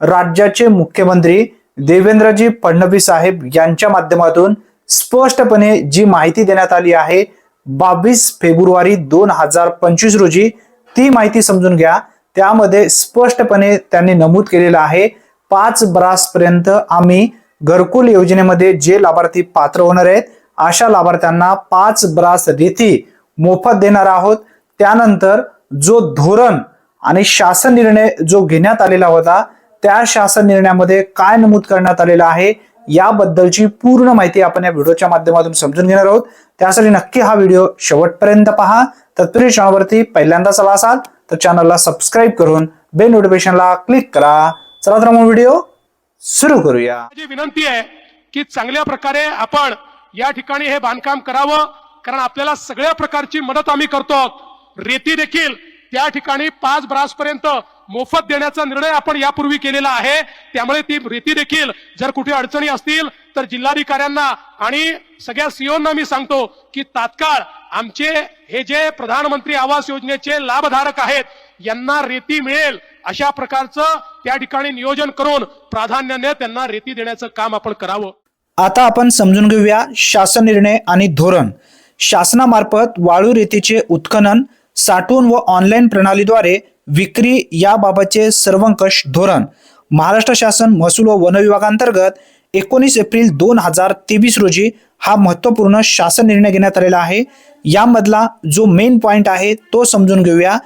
राज्याचे मुख्यमंत्री देवेंद्रजी फडणवीस साहेब यांच्या माध्यमातून स्पष्टपणे जी माहिती देण्यात आली आहे बावीस फेब्रुवारी दोन हजार पंचवीस रोजी ती माहिती समजून घ्या. त्यामध्ये स्पष्टपणे त्यांनी नमूद केलेलं आहे पाच ब्रास पर्यंत आम्ही घरकुल योजनेमध्ये जे लाभार्थी पात्र होणार आहेत अशा लाभार्थ्यांना पाच ब्रास रेती मोफत देणार आहोत. त्यानंतर जो धोरण आणि शासन निर्णय जो घेण्यात आलेला होता त्या शासन निर्णयामध्ये काय नमूद करण्यात आलेलं आहे याबद्दलची पूर्ण माहिती आपण या व्हिडिओच्या माध्यमातून समजून घेणार आहोत. त्यासाठी नक्की हा व्हिडिओ शेवटपर्यंत पहा. तत्पूर्वी चॅनलवरती पहिल्यांदाच आला असाल तर चॅनलला सबस्क्राईब करून बेल नोटिफिकेशनला क्लिक करा. चला तर मग व्हिडिओ सुरू करूया. माझी विनंती आहे की चांगल्या प्रकारे आपण या ठिकाणी हे बांधकाम करावं कारण आपल्याला सगळ्या प्रकारची मदत आम्ही करतो रेती देखील त्या ठिकाणी पाच ब्रास पर्यंत मोफत देण्याचा निर्णय आपण यापूर्वी केलेला आहे. त्यामुळे ती रेती देखील जर कुठे अडचणी असतील तर जिल्हाधिकाऱ्यांना आणि सगळ्या सीओना मी सांगतो की तात्काळ आमचे हे जे प्रधानमंत्री आवास योजनेचे लाभधारक आहेत यांना रेती मिळेल अशा प्रकारचं त्या ठिकाणी नियोजन करून प्राधान्याने त्यांना रेती देण्याचं काम आपण करावं. आता आपण समजून घेऊया शासन निर्णय आणि धोरण. शासनामार्फत वाळू रेतीचे उत्खनन साठवून व ऑनलाईन प्रणालीद्वारे विक्री याबाबतचे सर्वंकष धोरण. महाराष्ट्र शासन महसूल व वन विभागांतर्गत एकोणीस एप्रिल दोन हजार तेवीस रोजी हा महत्त्वपूर्ण शासन निर्णय घेण्यात आलेला आहे. यामधला जो मेन पॉइंट आहे तो समजून घेऊया.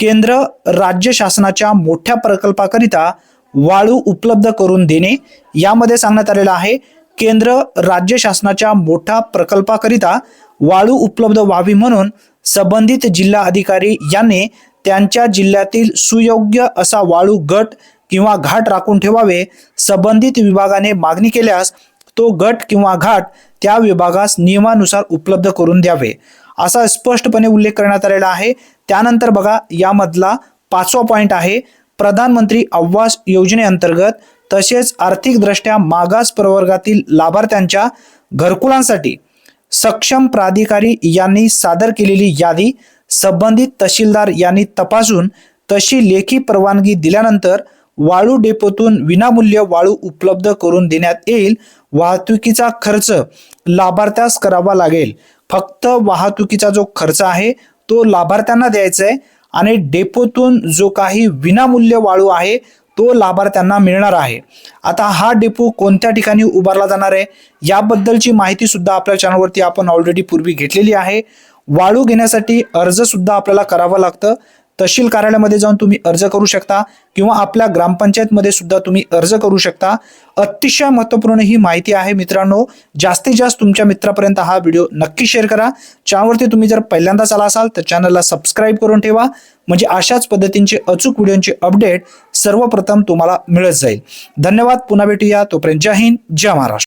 केंद्र राज्य शासनाच्या मोठ्या प्रकल्पाकरिता वाळू उपलब्ध करून देणे यामध्ये सांगण्यात आलेलं आहे. केंद्र राज्य शासनाच्या मोठ्या प्रकल्पाकरिता वाळू उपलब्ध व्हावी म्हणून संबंधित जिल्हा अधिकारी यांनी त्यांच्या जिल्ह्यातील सुयोग्य असा वाळू गट किंवा घाट राखून ठेवावे संबंधित विभागाने मागणी केल्यास तो गट किंवा घाट त्या विभागास नियमानुसार उपलब्ध करून द्यावे असा स्पष्टपणे उल्लेख करण्यात आलेला आहे. त्यानंतर बघा यामधला पाचवा पॉईंट आहे प्रधानमंत्री आवास योजनेअंतर्गत तसेच आर्थिकदृष्ट्या मागास प्रवर्गातील लाभार्थ्यांच्या घरकुलांसाठी सक्षम प्राधिकारी यांनी सादर केलेली यादी संबंधित तहसीलदार यांनी तपासून तशी लेखी परवानगी दिल्यानंतर वाळू डेपोतून विनामूल्य वाळू उपलब्ध करून देण्यात येईल. वाहतुकीचा खर्च लाभार्थ्यास करावा लागेल. फक्त वाहतुकीचा जो खर्च आहे तो लाभार्थ्यांना द्यायचा आहे आणि डेपोतून जो काही विनामूल्य वाळू आहे तो लाभार्थ्यांना मिळणार आहे. आता हा डेपो कोणत्या ठिकाणी उभारला जाणार आहे याबद्दलची माहिती सुद्धा आपल्या चॅनलवरती आपण ऑलरेडी पूर्वी घेतलेली आहे. वाळू घेण्यासाठी अर्ज सुद्धा आपल्याला करावं लागतं. तहसील कार्यालयामध्ये जाऊन तुम्ही अर्ज करू शकता किंवा आपल्या ग्रामपंचायतमध्ये सुद्धा तुम्ही अर्ज करू शकता. अतिशय महत्त्वपूर्ण ही माहिती आहे मित्रांनो. जास्तीत जास्त तुमच्या मित्रापर्यंत हा व्हिडिओ नक्की शेअर करा. चॅनलवरती तुम्ही जर पहिल्यांदाच आला असाल तर चॅनलला सबस्क्राईब करून ठेवा. म्हणजे अशाच पद्धतींचे अचूक व्हिडिओंचे अपडेट सर्वप्रथम तुम्हाला मिळत जाईल. धन्यवाद. पुन्हा भेटूया. तोपर्यंत जय हिंद. जय महाराष्ट्र.